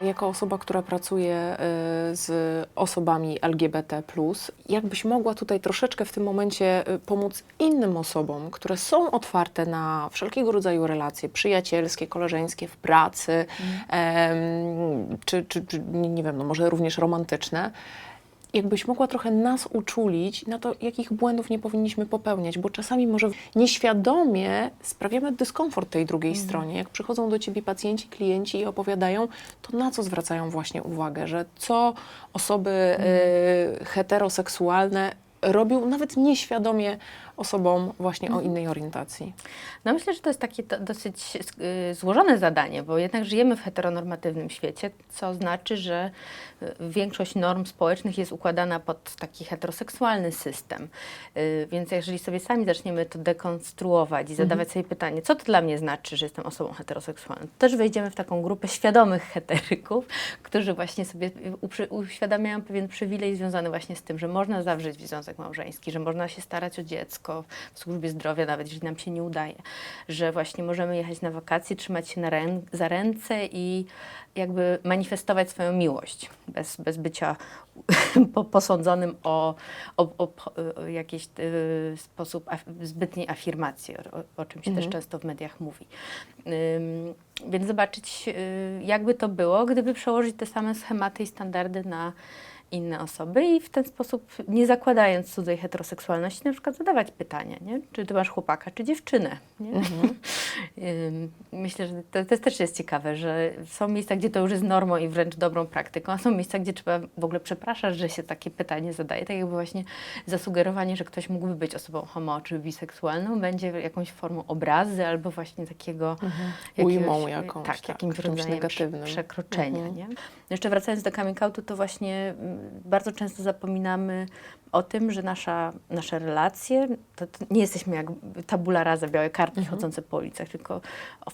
Jako osoba, która pracuje y, z osobami LGBT, jakbyś mogła tutaj troszeczkę w tym momencie y, pomóc innym osobom, które są otwarte na wszelkiego rodzaju relacje przyjacielskie, koleżeńskie, w pracy, em, czy, czy, czy nie wiem, no może również romantyczne. Jakbyś mogła trochę nas uczulić na to, jakich błędów nie powinniśmy popełniać, bo czasami może nieświadomie sprawiamy dyskomfort tej drugiej stronie. Jak przychodzą do ciebie pacjenci, klienci i opowiadają, to na co zwracają właśnie uwagę, że co osoby y, heteroseksualne robią nawet nieświadomie osobom właśnie o innej orientacji. No myślę, że to jest takie dosyć y, złożone zadanie, bo jednak żyjemy w heteronormatywnym świecie, co znaczy, że y, większość norm społecznych jest układana pod taki heteroseksualny system. Y, więc jeżeli sobie sami zaczniemy to dekonstruować i zadawać sobie pytanie, co to dla mnie znaczy, że jestem osobą heteroseksualną, to też wejdziemy w taką grupę świadomych heteryków, którzy właśnie sobie uświadamiają pewien przywilej związany właśnie z tym, że można zawrzeć związek małżeński, że można się starać o dziecko w służbie zdrowia, nawet jeśli nam się nie udaje, że właśnie możemy jechać na wakacje, trzymać się rę- za ręce i jakby manifestować swoją miłość bez, bez bycia po, posądzonym o, o, o, o jakiś y, sposób af, zbytniej afirmacji, o, o czym się też często w mediach mówi. Ym, więc zobaczyć, y, jakby to było, gdyby przełożyć te same schematy i standardy na inne osoby i w ten sposób, nie zakładając cudzej heteroseksualności, na przykład zadawać pytania, nie? czy ty masz chłopaka, czy dziewczynę. Nie? Ym, Myślę, że to, to też jest ciekawe, że są miejsca, gdzie to już jest normą i wręcz dobrą praktyką, a są miejsca, gdzie trzeba w ogóle przepraszać, że się takie pytanie zadaje. Tak jakby właśnie zasugerowanie, że ktoś mógłby być osobą homo czy biseksualną, będzie jakąś formą obrazy albo właśnie takiego Ujmą jakąś, tak, tak, jakimś rodzajem negatywnym. prze- przekroczenia. Mhm. Nie? Jeszcze wracając do coming outu, to właśnie mm, bardzo często zapominamy o tym, że nasza, nasze relacje, to, to nie jesteśmy jak tabula rasa, białe kartki chodzące po ulicach, tylko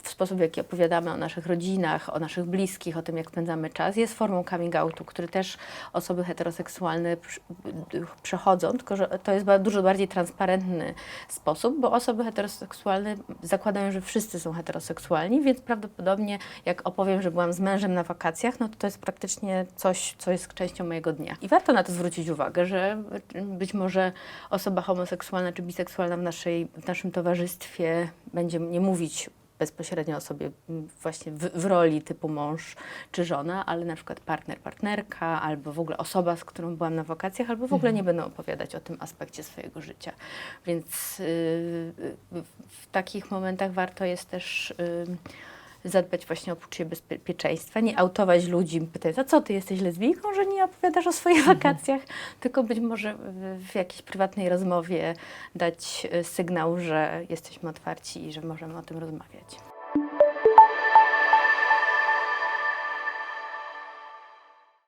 w sposób, w jaki opowiadamy o naszych rodzinach, o naszych bliskich, o tym, jak spędzamy czas, jest formą coming outu, który też osoby heteroseksualne przechodzą, tylko że to jest dużo bardziej transparentny sposób, bo osoby heteroseksualne zakładają, że wszyscy są heteroseksualni, więc prawdopodobnie jak opowiem, że byłam z mężem na wakacjach, no to to jest praktycznie coś, co jest częścią mojego dnia. I warto na to zwrócić uwagę, że być może osoba homoseksualna czy biseksualna w, naszej, w naszym towarzystwie będzie nie mówić bezpośrednio o sobie właśnie w, w roli typu mąż czy żona, ale na przykład partner, partnerka, albo w ogóle osoba, z którą byłam na wakacjach, albo w ogóle nie będą opowiadać o tym aspekcie swojego życia. Więc y, y, w takich momentach warto jest też y, zadbać właśnie o poczucie bezpieczeństwa, nie autować ludzi, pytać, a co ty jesteś lesbijką, że nie opowiadasz o swoich wakacjach, tylko być może w, jakiejś prywatnej rozmowie dać y, sygnał, że jesteśmy otwarci i że możemy o tym rozmawiać.